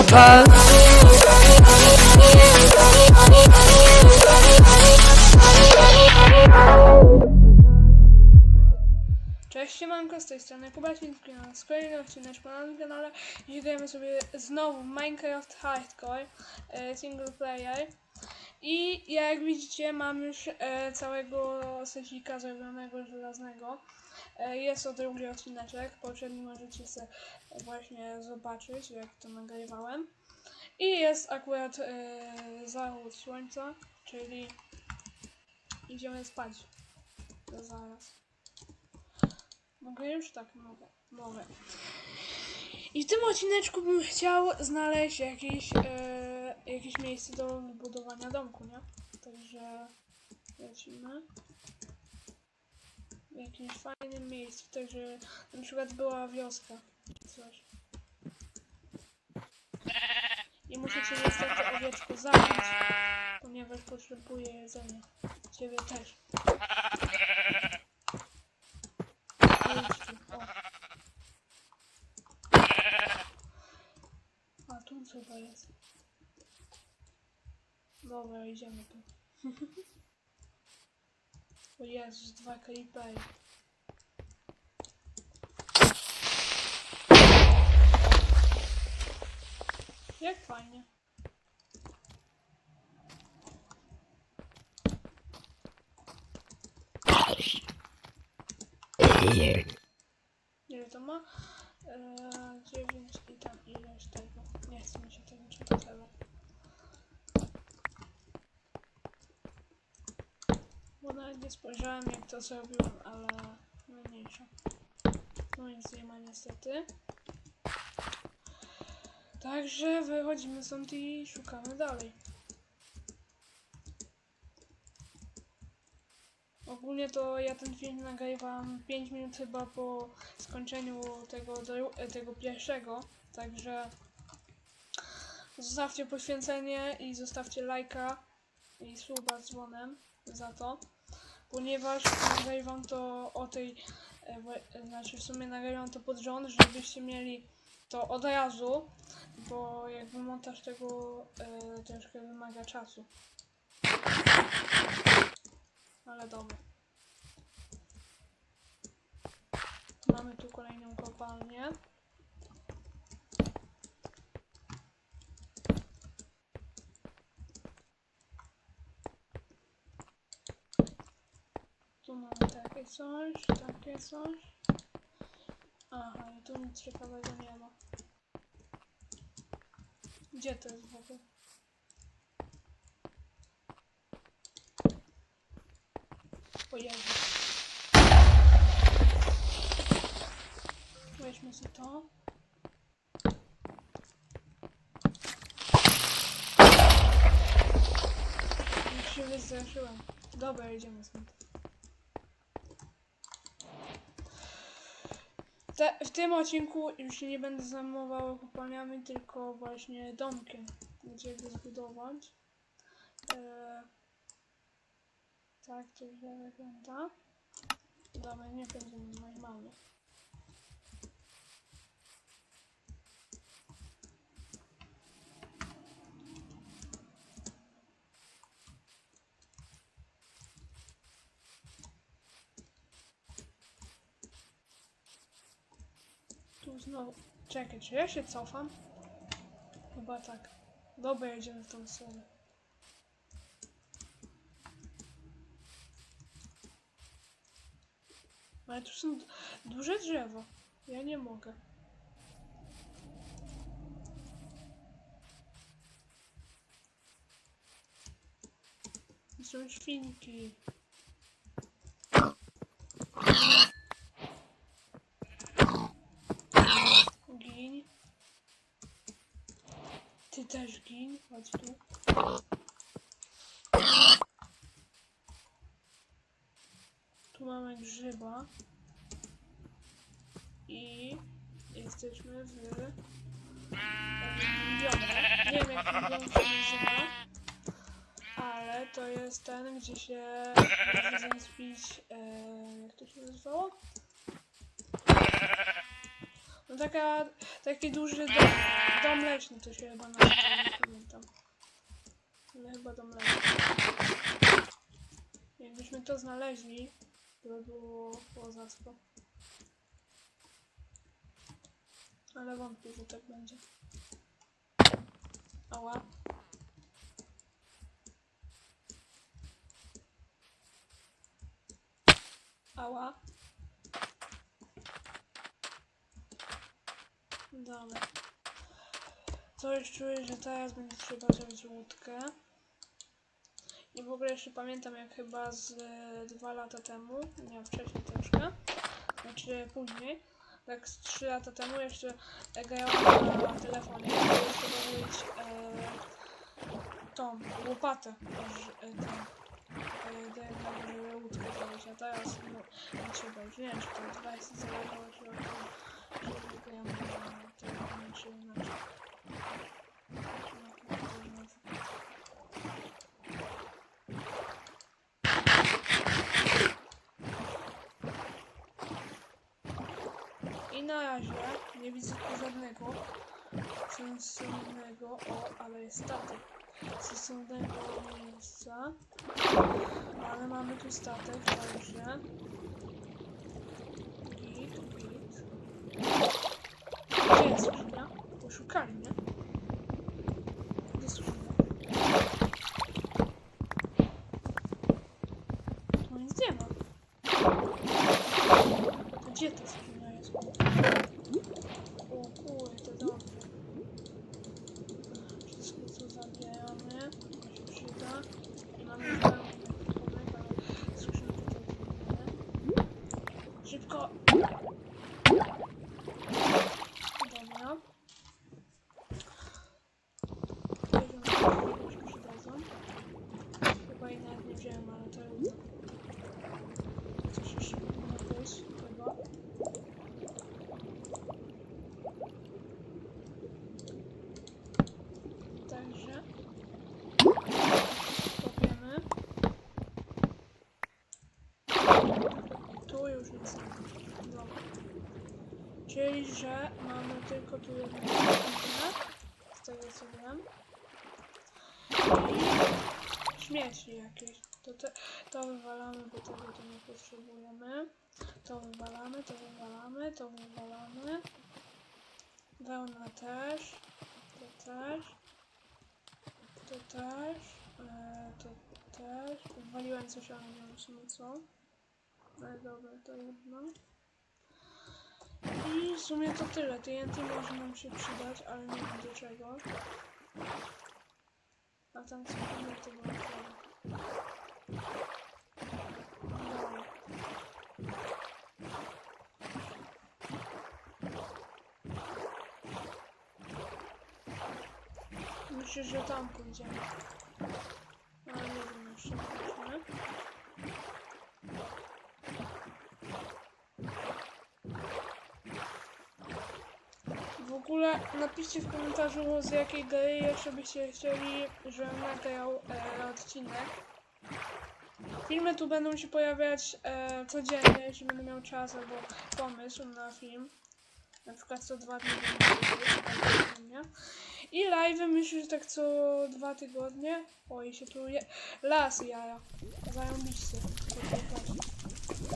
apart. Cześć, siemanko, z tej strony Kubaciński, na z kolejnym odcineczku na tym kanale. Dzisiaj gramy sobie znowu Minecraft Hardcore e, Single Player. I jak widzicie mam już e, całego sezika zrobionego żelaznego. E, jest to drugi odcineczek, poprzedni możecie sobie właśnie zobaczyć jak to nagrywałem. I jest akurat e, zachód słońca, czyli idziemy spać. To zaraz. Mogę już? Tak, mogę. Mogę. I w tym odcineczku bym chciał znaleźć jakieś, e, jakieś miejsce do budowania domku, nie? Także lecimy. W jakimś fajnym miejscu, także na przykład była wioska, coś. I muszę cię niestety owieczku zabić, ponieważ potrzebuję jedzenia. Ciebie też. A tu chyba jest. Dobra, idziemy tu. o Jezus, dwa creepery. Jak fajnie. Ile to ma? Eee, 9 i tam ileś tego. Nie chce mi się tego czytać, ale... Bo nawet nie spojrzałem jak to zrobiłem, ale mniejsza. No nic nie ma niestety. Także wychodzimy stąd i szukamy dalej. Ogólnie to ja ten film nagrywam 5 minut chyba po skończeniu tego, tego pierwszego, także zostawcie poświęcenie i zostawcie lajka i suba z dzwonem za to, ponieważ nagrywam to o tej, e, znaczy w sumie nagrywam to pod rząd, żebyście mieli to od razu, bo jakby montaż tego e, troszkę wymaga czasu. Ale dobra. Mamy tu kolejną kopalnię. Tu mamy takie coś, takie coś. Aha, i tu nic ciekawego nie ma. Gdzie to jest w ogóle? O Jezu. Weźmy sobie to. Już się wystraszyłem. Dobra, idziemy. Te, w tym odcinku już się nie będę zajmował kopalniami, tylko właśnie domkiem, gdzie go zbudować. Eee, tak to źle wygląda. Dobra, nie będziemy normalnie. Znowu. Czekaj, czy ja się cofam? Chyba tak. Dobra, jedziemy w tą stronę. Ale tu są duże drzewa. Ja nie mogę. Są świnki. Gin. Ty też gin. Chodź tu. Tu mamy grzyba. I jesteśmy w biomie. Nie wiem jak się nazywa. Ale to jest ten, gdzie się może zaspić. E, jak to się nazywało? No taka, taki duży dom. Dom leśny to się chyba nazywa, nie pamiętam. Ale chyba dom leśny. Jakbyśmy to znaleźli, to by było pozacko. Ale wątpię, że tak będzie. Ała. Ała. Dobra. Coś czuję, że teraz będzie trzeba wziąć łódkę. I w ogóle jeszcze pamiętam jak chyba z e, dwa lata temu, nie wcześniej troszkę, znaczy później, tak z lata temu jeszcze grałam na telefonie trzeba zrobić e, tą łopatę, e, e, żeby łódkę zrobić, a teraz no, nie trzeba już, nie wiem czy to dwa jest zależało, czy o tym, że gram na telefonie, czy inaczej. I na razie nie widzę tu żadnego sensownego, o, ale jest statek, sensownego miejsca, ale mamy tu statek, także git, git. Gdzie jest skrzynia? Poszukali, nie? Gdzie jest skrzynia? Tu nic nie ma. To gdzie ta skrzynia jest? O kurde, dobrze. Wszystko co zabieramy, to się przyda. I mamy pełny ekwipunek, ale skrzynkę tutaj zrobimy. Szybko! Dobra. Bierzemy te drzwi, bo się przydadzą. Chyba i nawet nie wziąłem, ale to jest... Coś jeszcze powinno być, chyba. Także kopiemy. Tu już nic nie ma. Dobra. Że mamy tylko tu jedną z tego co wiem. I śmieci jakieś. To, te, to wywalamy, bo tego tu nie potrzebujemy. To wywalamy, to wywalamy, to wywalamy. Wełna też. To też. To też. E, to też. Wywaliłem coś, ale nie wiem co. Ale dobra, to jedno. I w sumie to tyle. TNT może nam się przydać, ale nie wiem do czego. A tam co inne to było. Myślę, że tam pójdziemy. Ale nie wiem jeszcze, zobaczmy. W ogóle napiszcie w komentarzu z jakiej gry jeszcze byście chcieli, żebym nagrał e, odcinek. Filmy tu będą się pojawiać e, codziennie, jeśli będę miał czas albo pomysł na film. Na przykład co dwa codziennie. I live myślę, że tak co dwa tygodnie. Oj, się tu je... Las jaja.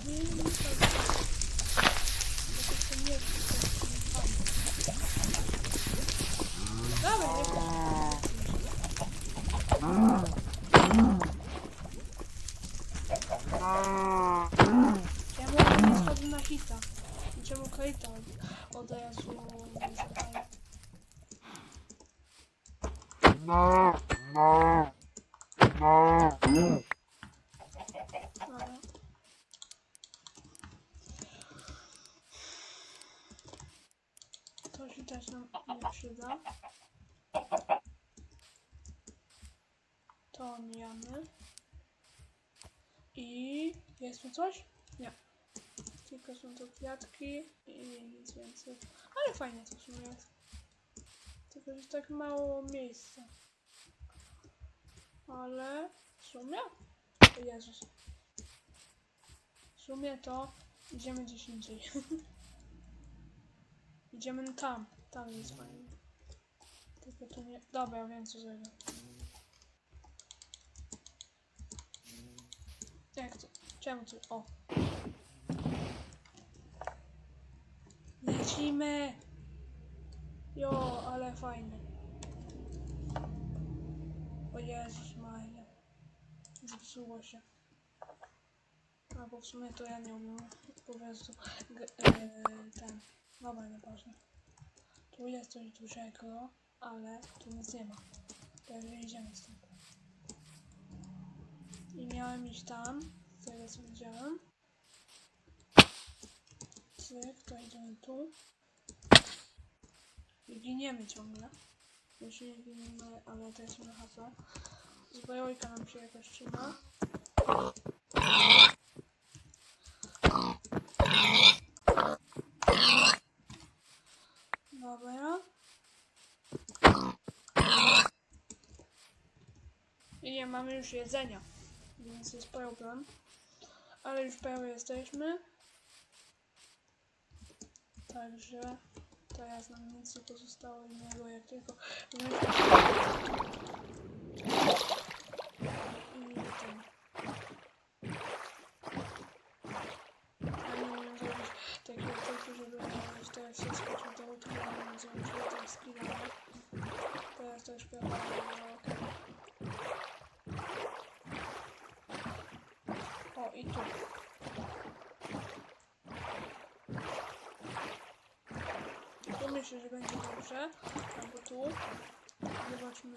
Nie, nie, tak. Thank you. Jest tu coś? Nie. Tylko są to kwiatki i nic więcej. Ale fajnie to w sumie jest. Tylko, że tak mało miejsca. Ale w sumie? Jezus. W sumie to idziemy gdzieś indziej. idziemy tam. Tam jest fajnie. Tylko tu nie... Dobra, ja wiem co zrobię. Jak to? Czemu tu? O! Lecimy! Jo, ale fajnie. O Jezus Maria. Zepsuło się. Albo w sumie to ja nie umiem. Po prostu g- e, ten. Dobra, nieważne. Tu jest coś dużego, ale tu nic nie ma. Także idziemy stąd. I miałem iść tam, z tego co widziałem. Cyk, to idziemy tu. I giniemy ciągle. Znaczy nie giniemy, ale to jest na hasła. Zbrojka nam się jakoś trzyma. Dobra. I nie mamy już jedzenia, więc jest problem. Ale już prawie jesteśmy. Także teraz nam nic nie pozostało innego jak tylko znaleźć teraz się skoczyć do łódki, nie wiem, zrobić tak skilla. Teraz to już prawie było ok. O, i tu. Tu myślę, że będzie dobrze. Albo tu. Zobaczmy.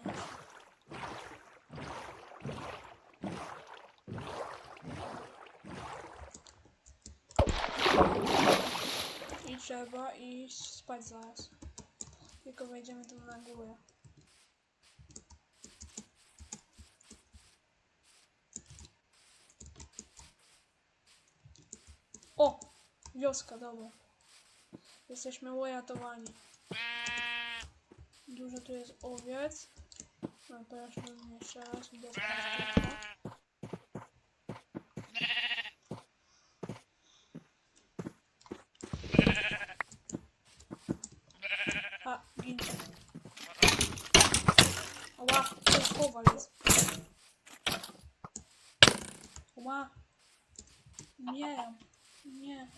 I trzeba iść spać zaraz. Tylko wejdziemy tam na górę. O! Wioska, dobra. Jesteśmy uratowani. Dużo tu jest owiec. No to jeszcze raz idę spać. A, gincie. Ała, to jest kowal jest. Ała. Nie, nie.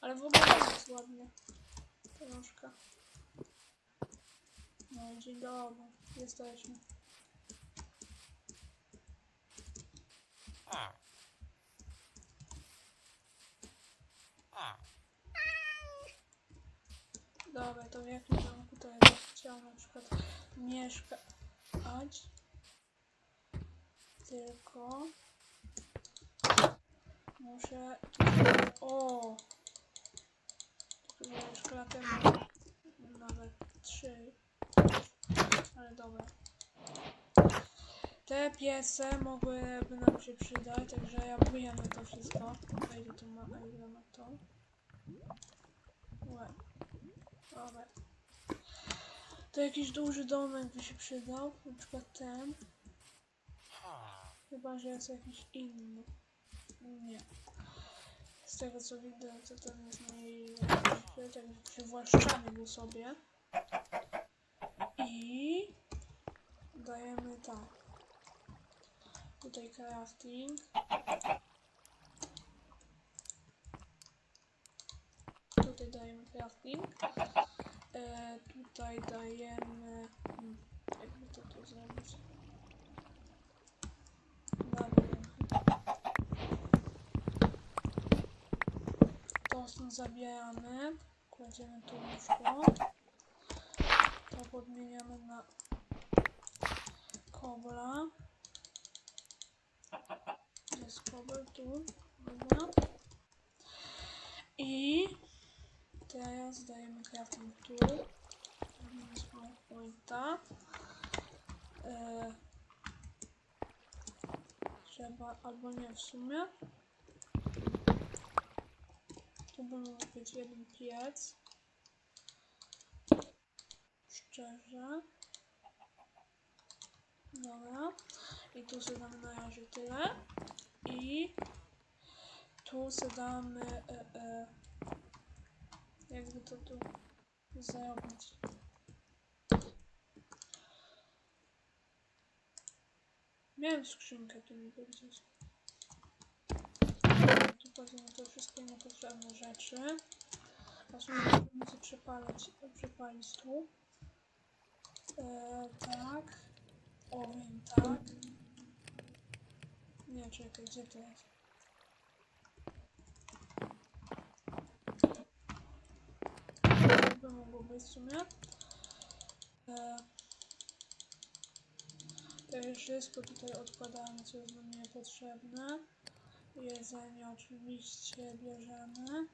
Ale w ogóle jest ładnie. Troszkę. No i dzień dobry. Jesteśmy. Dobra, to w jakim zamku to ja bym chciał na przykład mieszkać. Tylko muszę tutaj... O! Tylko już klatę mam nawet trzy. Ale dobra. Te piece mogłyby nam się przydać, także ja bujemy to wszystko. Ile to ma, a ile ma to? Łe. Dobra. To jakiś duży domek by się przydał, na przykład ten. Chyba, że jest jakiś inny. Nie. Z tego co widzę, to ten jest najlepszy, przywłaszczamy sobie. I dajemy tak. Tutaj crafting. Tutaj dajemy crafting. E, tutaj dajemy. Hmm, jakby to tu zrobić. Dobra. To stąd zabieramy. Kładziemy tu łóżko. To podmieniamy na. Gdzie Jest kobel tu. Dobra. I teraz dajemy crafting tu. Spawn pointa. E, trzeba, albo nie w sumie. Tu by mógł być jeden piec. Szczerze. Dobra. I tu sobie damy na razie tyle. I tu sobie damy e, e, jakby to tu zrobić. Miałem skrzynkę tu niby gdzieś. Tu wszystkie niepotrzebne rzeczy. A w sumie muszę przepalać, przepalić tu. E, tak. O, wiem, tak. Nie, czekaj, gdzie to jest? To by mogło być w sumie. E, to już wszystko tutaj odkładamy, co jest nam niepotrzebne. Jedzenie oczywiście bierzemy.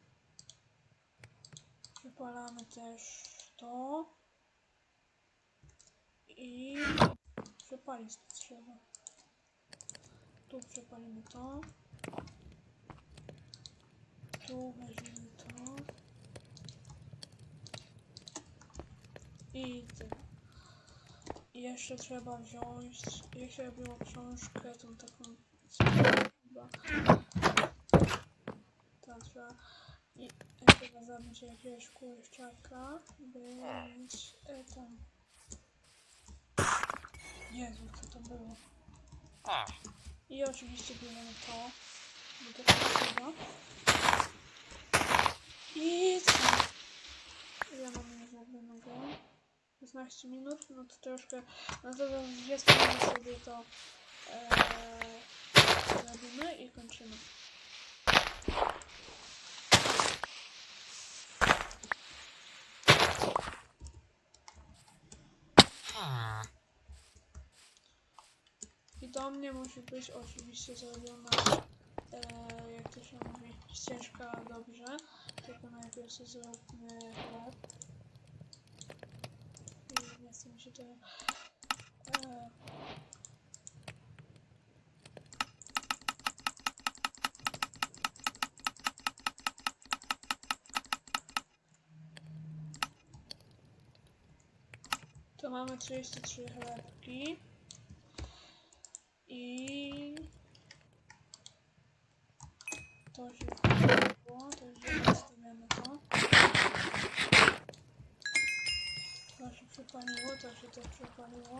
Przepalamy też to. I przepalić to trzeba. Tu przepalimy to. Tu weźmiemy to. I tyle. Jeszcze trzeba wziąć, jeszcze było książkę, tą taką chyba. E, trzeba zabić jakiegoś kurczaka, mieć e, tam. Jezu, co to było? I oczywiście bierzemy to, bo to trzeba. I co? Ile mamy zrobionego? 16 minut, no to troszkę, no to do 20 minut sobie to e, zrobimy i kończymy. Do mnie musi być oczywiście zrobiona, e, jak to się mówi, ścieżka dobrze, tylko najpierw sobie zróbmy chleb. I nie chcę mi się to... E, to mamy 33 chlebki. I to się było, to już zostawiamy to. To się przypaliło, to się też przypaliło.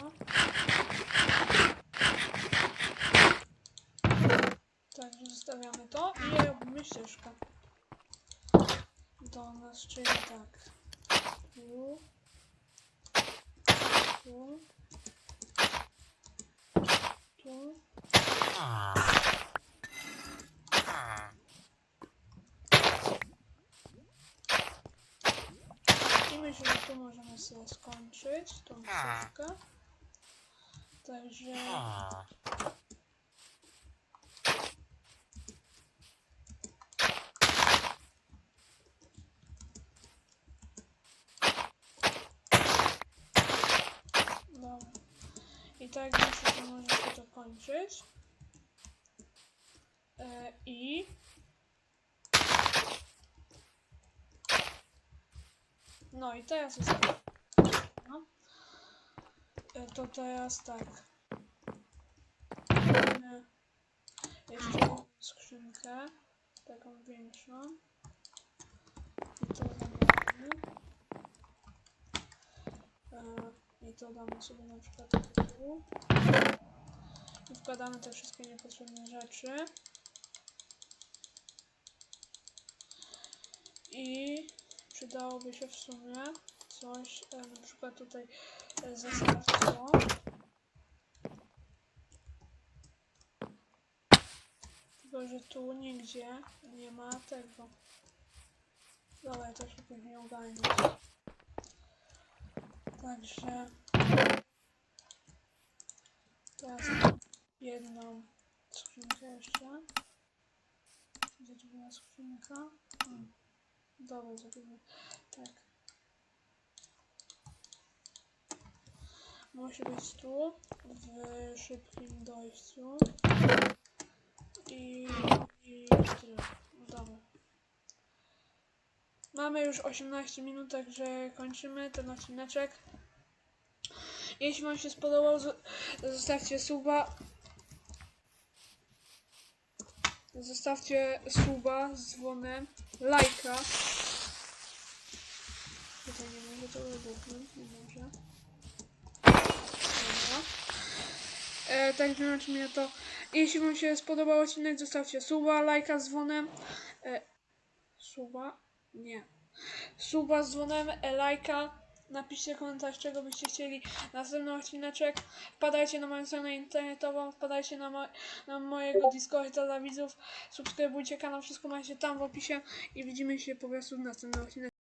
Także zostawiamy to i robimy ścieżkę do nas, czyli tak. Tu. Tu. Myślę, że tu możemy sobie skończyć tą książkę. Także. I tak kończyć. E, I No i teraz jest. No. E, To teraz tak. Mamy jeszcze skrzynkę, taką większą. I to damy. E, I to damy sobie na przykład tu. Wkładamy te wszystkie niepotrzebne rzeczy. I przydałoby się w sumie coś, e, na przykład tutaj e, zastawstwo. Tylko, że tu nigdzie nie ma tego. Dobra, to się później ogarnie. Także teraz jedną skrzynkę jeszcze. Gdzie tu była skrzynka? Hmm. Dobra, zrobimy tak. Musi być tu, w szybkim dojściu. I, i tyle. No Dobra. Mamy już 18 minut, także kończymy ten odcineczek. Jeśli Wam się spodobał, zo- zostawcie suba. Zostawcie suba z dzwonem, lajka. to wybuchnąć, nie może. Dobra. E, tak znaczy mnie to. Jeśli Wam się spodobał odcinek, zostawcie suba, lajka z dzwonem. E, suba? Nie. Suba z dzwonem, e, lajka. Napiszcie komentarz, czego byście chcieli następny odcineczek. Wpadajcie na moją stronę internetową, wpadajcie na, mo- na mojego Discorda dla widzów. Subskrybujcie kanał, wszystko macie tam w opisie. I widzimy się po prostu w następnym odcinku.